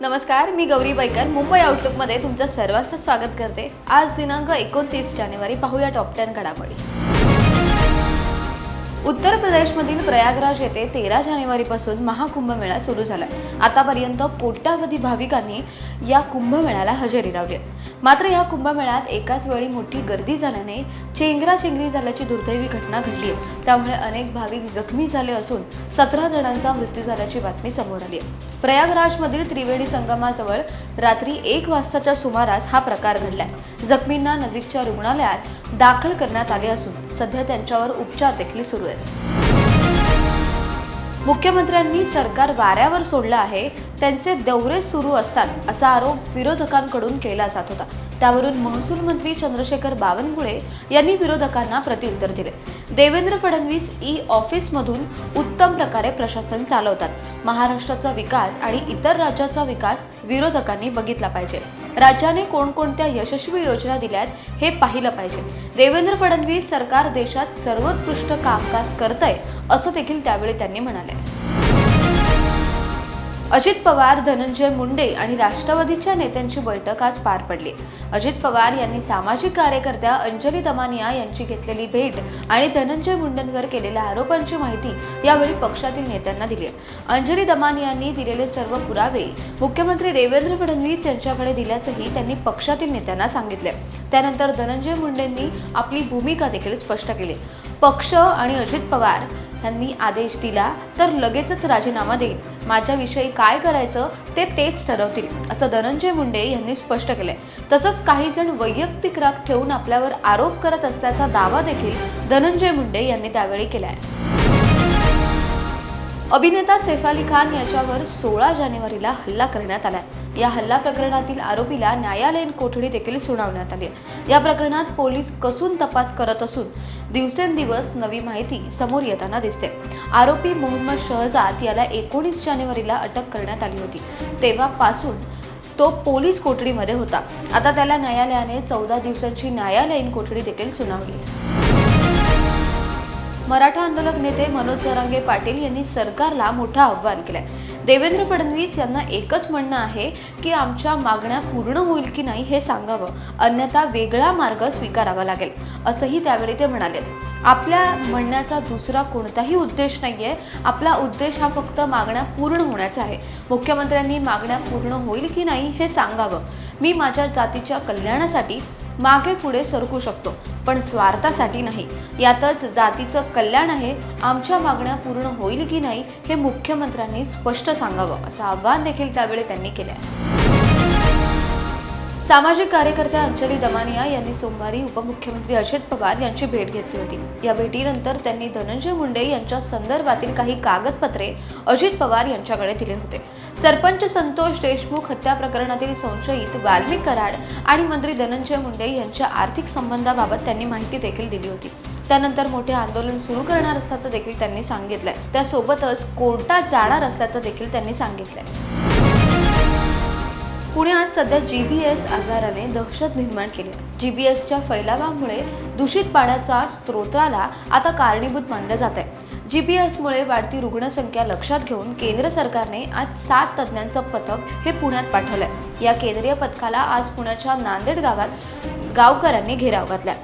नमस्कार मी गौरी बैकर मुंबई आउटलुकमध्ये तुमचं सर्वांचं स्वागत करते. आज दिनांक एकोणतीस जानेवारी पाहूया टॉप टेन घडामोडी. उत्तर प्रदेशमधील प्रयागराज येथे तेरा जानेवारीपासून महाकुंभमेळा सुरू झाला आतापर्यंत कोट्यावधी भाविकांनी या कुंभमेळ्याला हजेरी लावली मात्र या कुंभमेळ्यात एकाच वेळी मोठी गर्दी झाल्याने चेंगराचेंगरी झाल्याची दुर्दैवी घटना घडली आहे. त्यामुळे अनेक भाविक जखमी झाले असून सतरा जणांचा मृत्यू झाल्याची बातमी समोर आली आहे. प्रयागराजमधील त्रिवेणी संगमाजवळ रात्री एक वाजताच्या सुमारास हा प्रकार घडलाय. जखमींना नजीकच्या रुग्णालयात दाखल करण्यात आले असून सध्या त्यांच्यावर उपचार देखील सुरू आहेत. मुख्यमंत्र्यांनी सरकार वाऱ्यावर सोडलं आहे त्यांचे दौरे सुरू असतात असा आरोप विरोधकांकडून केला जात होता. त्यावरून महसूल मंत्री चंद्रशेखर बावनकुळे यांनी विरोधकांना प्रत्युत्तर दिले. देवेंद्र फडणवीस ई ऑफिसमधून उत्तम प्रकारे प्रशासन चालवतात. महाराष्ट्राचा विकास आणि इतर राज्याचा विकास विरोधकांनी बघितला पाहिजे. राज्याने कोणकोणत्या यशस्वी योजना दिल्यात हे पाहिलं पाहिजे. देवेंद्र फडणवीस सरकार देशात सर्वोत्कृष्ट कामकाज आहे असं देखील त्यावेळी त्यांनी म्हणाले. अजित पवार धनंजय मुंडे आणि राष्ट्रवादीच्या नेत्यांची बैठक आज पार पडली. अजित पवार यांनी सामाजिक कार्यकर्त्या अंजली दमानिया यांची घेतलेली भेट आणि धनंजय मुंडेंवर केलेल्या आरोपांची माहिती यावेळी पक्षातील नेत्यांना दिली. अंजली दमानियांनी दिलेले सर्व पुरावे मुख्यमंत्री देवेंद्र फडणवीस यांच्याकडे दिल्याचंही त्यांनी पक्षातील नेत्यांना सांगितले. त्यानंतर धनंजय मुंडेंनी आपली भूमिका देखील स्पष्ट केली. पक्ष आणि अजित पवार ह्यांनी आदेश दिला तर लगेचच राजीनामा देईल. माझ्याविषयी काय करायचं ते तेच ठरवतील असं धनंजय मुंडे यांनी स्पष्ट केलंय. तसंच काही जण वैयक्तिक राग ठेवून आपल्यावर आरोप करत असल्याचा दावा देखील धनंजय मुंडे यांनी त्यावेळी केलाय. अभिनेता सैफ अली खान याच्यावर सोळा जानेवारीला हल्ला करण्यात आला या हल्ला प्रकरणातील आरोपीला न्यायालयीन कोठडी देखील सुनावण्यात आली आहे. या प्रकरणात पोलीस कसून तपास करत असून दिवसेंदिवस नवी माहिती समोर येताना दिसते. आरोपी मोहम्मद शहजाद याला एकोणीस जानेवारीला अटक करण्यात आली होती. तेव्हापासून तो पोलीस कोठडीमध्ये होता. आता त्याला न्यायालयाने चौदा दिवसांची न्यायालयीन कोठडी देखील सुनावली. मराठा आंदोलक नेते मनोज जरांगे पाटील यांनी सरकारला मोठं आव्हान केलंय. देवेंद्र फडणवीस यांना एकच म्हणणं आहे की आमच्या मागण्या पूर्ण होईल की नाही हे सांगावं. अन्यथा वेगळा मार्ग स्वीकारावा लागेल असंही त्यावेळी ते म्हणाले. आपल्या म्हणण्याचा दुसरा कोणताही उद्देश नाही आहे आपला उद्देश हा फक्त मागण्या पूर्ण होण्याचा आहे. मुख्यमंत्र्यांनी मागण्या पूर्ण होईल की नाही हे सांगावं. मी माझ्या जातीच्या कल्याणासाठी मागे पुढे सरकू शकतो. पण स्वार्थासाठी नाही. यातच जातीचं कल्याण आहे. आमच्या मागण्या पूर्ण होईल की नाही हे मुख्यमंत्र्यांनी स्पष्ट सांगावं असं आव्हान देखील त्यावेळी त्यांनी केलं आहे सामाजिक कार्यकर्त्या अंजली दमानिया यांनी सोमवारी उपमुख्यमंत्री अजित पवार यांची भेट घेतली होती. या भेटीनंतर त्यांनी धनंजय मुंडे यांच्या संदर्भातील काही कागदपत्रे अजित पवार यांच्याकडे दिले होते. सरपंच संतोष देशमुख हत्या प्रकरणातील संशयित वाल्मिक कराड आणि मंत्री धनंजय मुंडे यांच्या आर्थिक संबंधाबाबत त्यांनी माहिती देखील दिली होती. त्यानंतर मोठे आंदोलन सुरू करणार असल्याचं देखील त्यांनी सांगितलंय. त्यासोबतच कोर्टात जाणार असल्याचं देखील त्यांनी सांगितलंय. पुण्यात सध्या जी बी एस आजाराने दहशत निर्माण केली जी बी एसच्या फैलावामुळे दूषित पाण्याचा स्त्रोताला आता कारणीभूत मानलं जात आहे जी बी एसमुळे वाढती रुग्णसंख्या लक्षात घेऊन केंद्र सरकारने आज सात तज्ज्ञांचं पथक हे पुण्यात पाठवलंय. या केंद्रीय पथकाला आज पुण्याच्या नांदेड गावात गावकऱ्यांनी घेराव घातला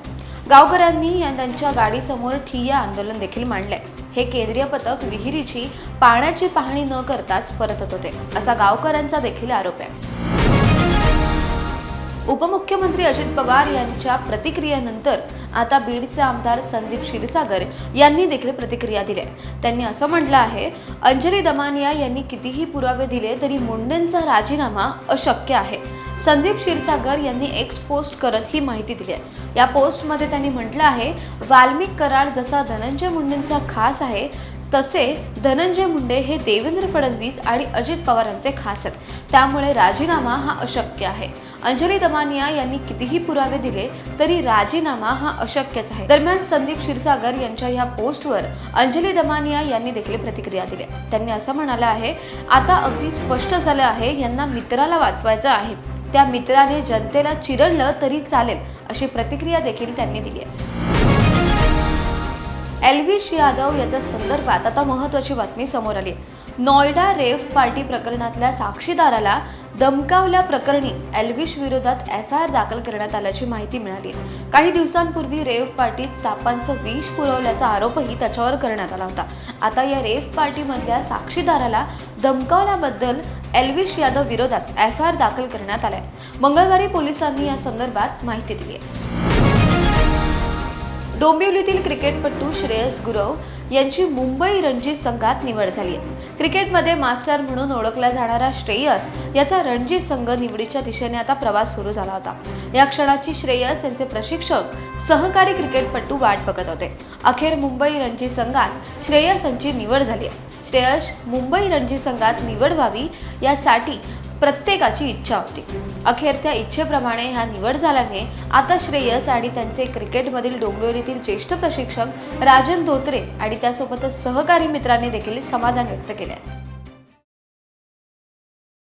गावकऱ्यांनी या त्यांच्या गाडीसमोर ठिय्या आंदोलन देखील मांडलंय. हे केंद्रीय पथक विहिरीची पाण्याची पाहणी न करताच परतत होते असा गावकऱ्यांचा देखील आरोप आहे. उपमुख्यमंत्री अजित पवार यांच्या प्रतिक्रियेनंतर आता बीडचे आमदार संदीप क्षीरसागर यांनी देखील प्रतिक्रिया दिल्या. त्यांनी असं म्हटलं आहे अंजली दमानिया यांनी कितीही पुरावे दिले तरी मुंडेंचा राजीनामा अशक्य आहे. संदीप क्षीरसागर यांनी एक्स पोस्ट करत ही माहिती दिली आहे. या पोस्टमध्ये त्यांनी म्हटलं आहे वाल्मिक कराड जसा धनंजय मुंडेंचा खास आहे तसे धनंजय मुंडे हे देवेंद्र फडणवीस आणि अजित पवारांचे खास आहेत. त्यामुळे राजीनामा हा अशक्य आहे. अंजली दमानिया यांनी कितीही पुरावे दिले तरी राजीनामा हा अशक्यच आहे. दरम्यान संदीप क्षीरसागर यांच्या या पोस्टवर अंजली दमानिया यांनी देखील प्रतिक्रिया दिली त्यांनी असं म्हणालं आहे आता अगदी स्पष्ट झालं आहे यांना मित्राला वाचवायचं आहे. त्या मित्राने जनतेला चिरडलं तरी चालेल अशी प्रतिक्रिया देखील त्यांनी दिली आहे. एल्विश यादव याच्या संदर्भात आता महत्वाची बातमी समोर आली आहे. नॉयडा रेव्ह पार्टी प्रकरणातल्या साक्षीदाराला दमकावल्या प्रकरणी एल्विश विरोधात एफ आय आर दाखल करण्यात आल्याची माहिती मिळाली. काही दिवसांपूर्वी रेव्ह पार्टीत सापांचं विष पुरवल्याचा आरोपही त्याच्यावर करण्यात आला होता. आता या रेव्ह पार्टीमधल्या साक्षीदाराला दमकावल्याबद्दल एल्विश यादव विरोधात एफ आय आर दाखल करण्यात आलाय. मंगळवारी पोलिसांनी या संदर्भात माहिती दिली आहे. डोंबिवलीतील क्रिकेटपटू श्रेयस गुरव यांची मुंबई रणजी संघात निवड झाली आहे. क्रिकेटमध्ये मास्टर म्हणून ओळखला जाणारा श्रेयस याचा रणजी संघ निवडीच्या दिशेने आता प्रवास सुरू झाला होता. या क्षणाची श्रेयस यांचे प्रशिक्षक सहकारी क्रिकेटपटू वाट बघत होते. अखेर मुंबई रणजी संघात श्रेयस यांची निवड झाली आहे. श्रेयस मुंबई रणजी संघात निवड व्हावी यासाठी प्रत्येकाची इच्छा होती. अखेर त्या इच्छेप्रमाणे ह्या निवड झाल्याने आता श्रेयस आणि त्यांचे क्रिकेटमधील डोंबिवलीतील ज्येष्ठ प्रशिक्षक राजन धोत्रे आणि त्यासोबतच सहकारी मित्रांनी देखील समाधान व्यक्त केले आहे.